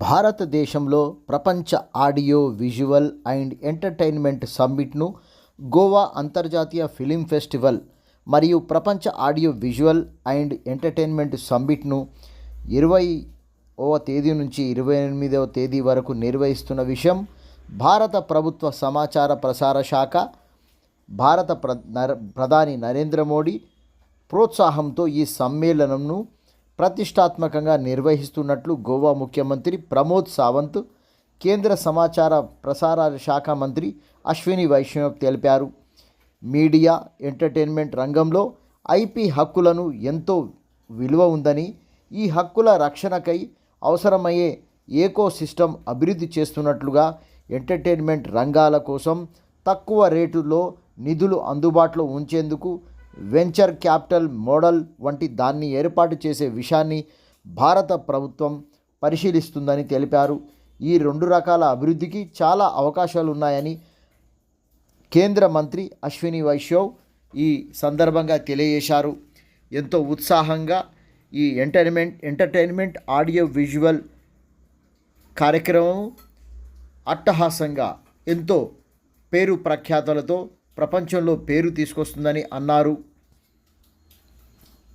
భారతదేశంలో ప్రపంచ audio visual and entertainment సమ్మిట్ను గోవా అంతర్జాతీయ ఫిలిం ఫెస్టివల్ మరియు ప్రపంచ ఆడియో విజువల్ అండ్ ఎంటర్టైన్మెంట్ సమ్మిట్ను ఇరవైవ తేదీ నుంచి ఇరవై ఎనిమిదవ తేదీ వరకు నిర్వహిస్తున్న విషయం భారత ప్రభుత్వ సమాచార ప్రసార శాఖ భారత ప్ర నర ప్రధాని నరేంద్ర మోడీ ప్రోత్సాహంతో ఈ సమ్మేళనంను ప్రతిష్టాత్మకంగా నిర్వహిస్తున్నట్లు గోవా ముఖ్యమంత్రి ప్రమోద్ సావంత్ కేంద్ర సమాచార ప్రసార శాఖ మంత్రి అశ్విని వైష్ణవ్ తెలిపారు. మీడియా ఎంటర్టైన్మెంట్ రంగంలో ఐపీ హక్కులను ఎంతో విలువ ఉందని ఈ హక్కుల రక్షణకై అవసరమయ్యే ఏకో సిస్టమ్ అభివృద్ధి చేస్తున్నట్లుగా ఎంటర్టైన్మెంట్ రంగాల కోసం తక్కువ రేటులో నిధులు అందుబాటులో ఉంచేందుకు వెంచర్ క్యాపిటల్ మోడల్ వంటి దాన్ని ఏర్పాటు చేసే విషయాన్ని భారత ప్రభుత్వం పరిశీలిస్తుందని తెలిపారు. ఈ రెండు రకాల అభివృద్ధికి చాలా అవకాశాలు ఉన్నాయని కేంద్ర మంత్రి అశ్విని వైష్ణవ్ ఈ సందర్భంగా తెలియజేశారు. ఎంతో ఉత్సాహంగా ఈ ఎంటర్టైన్మెంట్ ఎంటర్టైన్మెంట్ ఆడియో విజువల్ కార్యక్రమం అట్టహాసంగా ఎంతో పేరు ప్రఖ్యాతలతో ప్రపంచంలో పేరు తీసుకొస్తుందని అన్నారు.